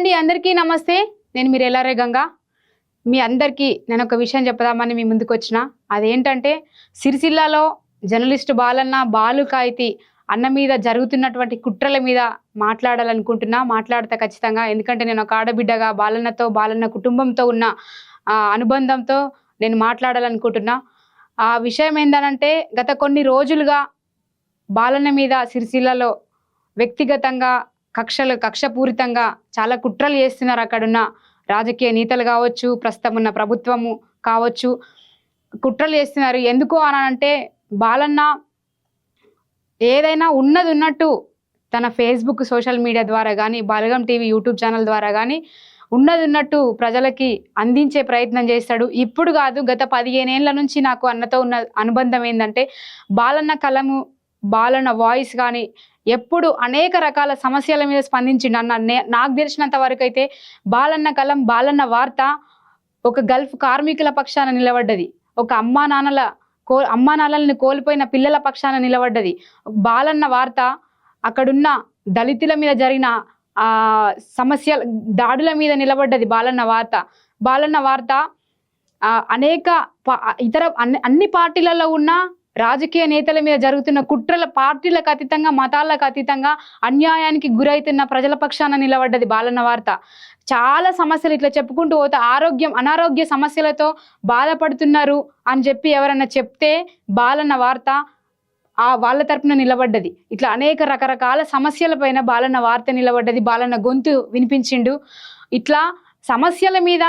అండి అందరికీ నమస్తే. నేను మీరు ఎల్లారే గంగా. మీ అందరికీ నేను ఒక విషయం చెప్దామని మీ ముందుకు వచ్చిన. అదేంటంటే సిరిసిల్లాలో జర్నలిస్టు బాలన్న బాలు కాయితి అన్న మీద జరుగుతున్నటువంటి కుట్రల మీద మాట్లాడాలనుకుంటున్నా మాట్లాడతా ఖచ్చితంగా. ఎందుకంటే నేను ఒక ఆడబిడ్డగా బాలన్నతో బాలన్న కుటుంబంతో ఉన్న అనుబంధంతో నేను మాట్లాడాలనుకుంటున్నా. ఆ విషయం ఏంటనంటే గత కొన్ని రోజులుగా బాలన్న మీద సిరిసిల్లలో వ్యక్తిగతంగా కక్షలు కక్షపూరితంగా చాలా కుట్రలు చేస్తున్నారు అక్కడున్న రాజకీయ నేతలు కావచ్చు ప్రస్తుతం ఉన్న ప్రభుత్వము కావచ్చు. కుట్రలు చేస్తున్నారు. ఎందుకు అని అంటే బాలన్న ఏదైనా ఉన్నది ఉన్నట్టు తన ఫేస్బుక్ సోషల్ మీడియా ద్వారా కానీ బలగం టీవీ యూట్యూబ్ ఛానల్ ద్వారా కానీ ఉన్నది ఉన్నట్టు ప్రజలకి అందించే ప్రయత్నం చేస్తాడు. ఇప్పుడు కాదు గత పదిహేనేళ్ళ నుంచి నాకు అన్నతో ఉన్న అనుబంధం ఏంటంటే బాలన్న కలము బాలన్న వాయిస్ కానీ ఎప్పుడు అనేక రకాల సమస్యల మీద స్పందించిండు. అన్న నే- నాకు తెలిసినంత వరకు అయితే బాలన్న కలం బాలన్న వార్త ఒక గల్ఫ్ కార్మికుల పక్షాన నిలబడ్డది. ఒక అమ్మా నాన్నల కో అమ్మా నాన్నలని కోల్పోయిన పిల్లల పక్షాన నిలబడ్డది. బాలన్న వార్త అక్కడున్న దళితుల మీద జరిగిన ఆ సమస్య దాడుల మీద నిలబడ్డది బాలన్న వార్త. బాలన్న వార్త అనేక ఇతర అన్ని అన్ని పార్టీలలో ఉన్న రాజకీయ నేతల మీద జరుగుతున్న కుట్రల పార్టీలకు అతీతంగా మతాలకు అతీతంగా అన్యాయానికి గురైతున్న ప్రజల పక్షాన నిలబడ్డది బాలన్న వార్త. చాలా సమస్యలు ఇట్లా చెప్పుకుంటూ పోతే ఆరోగ్యం అనారోగ్య సమస్యలతో బాధపడుతున్నారు అని చెప్పి ఎవరన్నా చెప్తే బాలన్న వార్త ఆ వాళ్ళ తరపున నిలబడ్డది. ఇట్లా అనేక రకరకాల సమస్యల పైన బాలన్న వార్త నిలబడ్డది. బాలన్న గొంతు వినిపించిండు. ఇట్లా సమస్యల మీద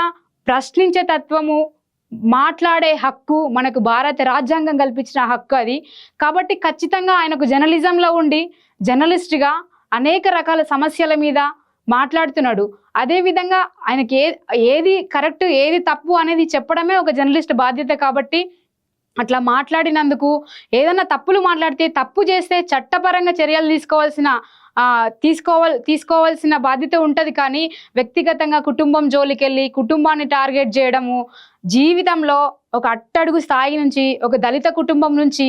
ప్రశ్నించే తత్వము మాట్లాడే హక్కు మనకు భారత రాజ్యాంగం కల్పించిన హక్కు అది. కాబట్టి ఖచ్చితంగా ఆయనకు జర్నలిజంలో ఉండి జర్నలిస్ట్గా అనేక రకాల సమస్యల మీద మాట్లాడుతున్నాడు. అదేవిధంగా ఆయనకి ఏ ఏది కరెక్ట్ ఏది తప్పు అనేది చెప్పడమే ఒక జర్నలిస్ట్ బాధ్యత కాబట్టి అట్లా మాట్లాడినందుకు ఏదైనా తప్పులు మాట్లాడితే తప్పు చేస్తే చట్టపరంగా చర్యలు తీసుకోవాల్సిన తీసుకోవాల్ తీసుకోవాల్సిన బాధ్యత ఉంటుంది. కానీ వ్యక్తిగతంగా కుటుంబం జోలికెళ్ళి కుటుంబాన్ని టార్గెట్ చేయడము జీవితంలో ఒక అట్టడుగు స్థాయి నుంచి ఒక దళిత కుటుంబం నుంచి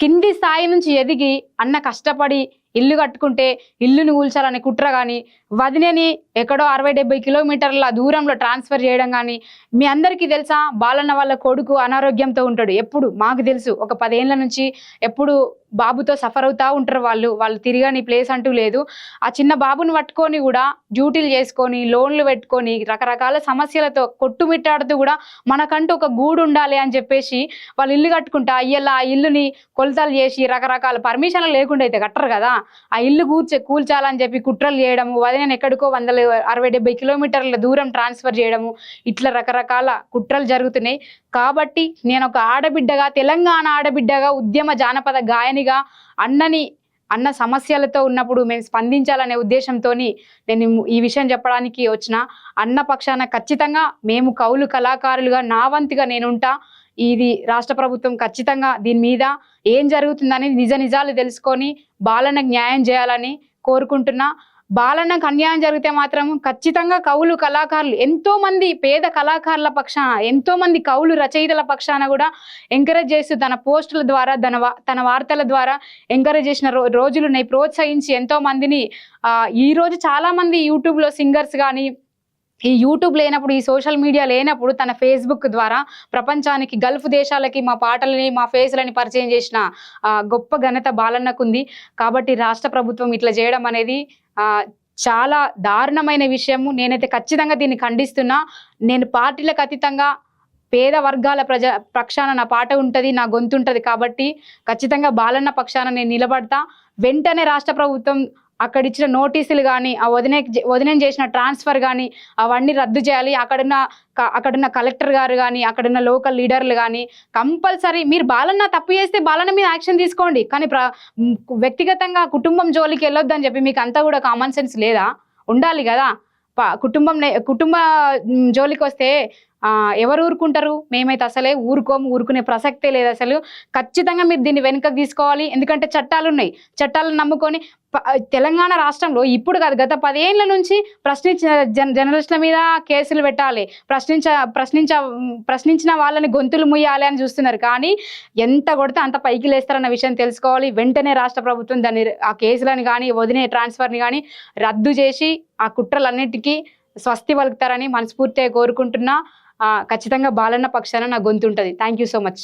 కింది స్థాయి నుంచి ఎదిగి అన్న కష్టపడి ఇల్లు కట్టుకుంటే ఇల్లుని కూల్చాలనే కుట్ర కానీ వదినని ఎక్కడో అరవై డెబ్బై కిలోమీటర్ల దూరంలో ట్రాన్స్ఫర్ చేయడం కానీ మీ అందరికీ తెలుసా? బాలన్న వాళ్ళ కొడుకు అనారోగ్యంతో ఉంటాడు. ఎప్పుడు? మాకు తెలుసు. ఒక పదేళ్ళ నుంచి ఎప్పుడు బాబుతో సఫర్ అవుతూ ఉంటారు వాళ్ళు. వాళ్ళు తిరగని ప్లేస్ అంటూ లేదు. ఆ చిన్న బాబుని పట్టుకొని కూడా డ్యూటీలు చేసుకొని లోన్లు పెట్టుకొని రకరకాల సమస్యలతో కొట్టుమిట్టాడుతూ కూడా మనకంటూ ఒక గూడు ఉండాలి అని చెప్పేసి వాళ్ళు ఇల్లు కట్టుకుంటా అయ్యలా ఆ ఇల్లుని కొలతలు చేసి రకరకాల పర్మిషన్లు లేకుండా అయితే కట్టరు కదా? ఆ ఇల్లు కూర్చే కూల్చాలని చెప్పి కుట్రలు చేయడము వదిన ఎక్కడికో వందల అరవై డెబ్బై కిలోమీటర్ల దూరం ట్రాన్స్ఫర్ చేయడము ఇట్లా రకరకాల కుట్రలు జరుగుతున్నాయి. కాబట్టి నేను ఒక ఆడబిడ్డగా తెలంగాణ ఆడబిడ్డగా ఉద్యమ జానపద గాయనిగా అన్నని అన్న సమస్యలతో ఉన్నప్పుడు మేము స్పందించాలనే ఉద్దేశంతో నేను ఈ విషయం చెప్పడానికి వచ్చిన. అన్న పక్షాన ఖచ్చితంగా మేము కౌలు కళాకారులుగా నా వంతుగా నేనుంటా. ఇది రాష్ట్ర ప్రభుత్వం ఖచ్చితంగా దీని మీద ఏం జరుగుతుందని నిజ నిజాలు తెలుసుకొని బాలనకు న్యాయం చేయాలని కోరుకుంటున్నా. బాలన్నకు అన్యాయం జరిగితే మాత్రం ఖచ్చితంగా కవులు కళాకారులు ఎంతో మంది పేద కళాకారుల పక్షాన ఎంతో మంది కవులు రచయితల పక్షాన కూడా ఎంకరేజ్ చేస్తూ తన పోస్టుల ద్వారా తన తన వార్తల ద్వారా ఎంకరేజ్ చేసిన రో రోజులు ప్రోత్సహించి ఎంతో మందిని చాలామంది ఈ రోజు చాలా మంది యూట్యూబ్లో సింగర్స్ కానీ ఈ యూట్యూబ్ లేనప్పుడు ఈ సోషల్ మీడియా లేనప్పుడు తన ఫేస్బుక్ ద్వారా ప్రపంచానికి గల్ఫ్ దేశాలకి మా పాటలని మా ఫేస్లని పరిచయం చేసిన గొప్ప ఘనత బాలన్నకుంది. కాబట్టి రాష్ట్ర ప్రభుత్వం ఇట్లా చేయడం అనేది చాలా దారుణమైన విషయము. నేనైతే ఖచ్చితంగా దీన్ని ఖండిస్తున్నా. నేను పార్టీలకు అతీతంగా పేద వర్గాల ప్రజ పక్షాన నా పాట ఉంటుంది నా గొంతు ఉంటుంది కాబట్టి ఖచ్చితంగా బాలన్న పక్షాన నేను నిలబడతా. వెంటనే రాష్ట్ర ప్రభుత్వం అక్కడ ఇచ్చిన నోటీసులు కానీ ఆ వదిన వదినం చేసిన ట్రాన్స్ఫర్ కానీ అవన్నీ రద్దు చేయాలి. అక్కడున్న క- అక్కడున్న కలెక్టర్ గారు కానీ అక్కడున్న లోకల్ లీడర్లు కానీ కంపల్సరీ మీరు బాలన్న తప్పు చేస్తే బాలన్న మీద యాక్షన్ తీసుకోండి. కానీ ప్ర వ్యక్తిగతంగా కుటుంబం జోలికి వెళ్ళొద్దని చెప్పి మీకు అంతా కూడా కామన్ సెన్స్ లేదా? ఉండాలి కదా? కుటుంబం కుటుంబ జోలికి వస్తే ఎవరు ఊరుకుంటారు? మేమైతే అసలే ఊరుకోము ఊరుకునే ప్రసక్తే లేదు అసలు. ఖచ్చితంగా మీరు దీన్ని వెనుకకు తీసుకోవాలి. ఎందుకంటే చట్టాలు ఉన్నాయి చట్టాలను నమ్ముకొని ప- తెలంగాణ రాష్ట్రంలో ఇప్పుడు కాదు గత పదేళ్ళ నుంచి ప్రశ్నించిన జన జర్నలిస్టుల మీద కేసులు పెట్టాలి. ప్రశ్నించ ప్రశ్నించ ప్రశ్నించిన వాళ్ళని గొంతులు ముయ్యాలి అని చూస్తున్నారు. కానీ ఎంత కొడితే అంత పైకి లేస్తారన్న విషయం తెలుసుకోవాలి. వెంటనే రాష్ట్ర ప్రభుత్వం దాన్ని ఆ కేసులను కానీ వదిలే ట్రాన్స్ఫర్ని కానీ రద్దు చేసి ఆ కుట్రలన్నిటికీ స్వస్తి పలుకుతారని మనస్ఫూర్తిగా కోరుకుంటున్నా. ఖచ్చితంగా బాలన్న పక్షాన నా గొంతు ఉంటుంది. Thank you so much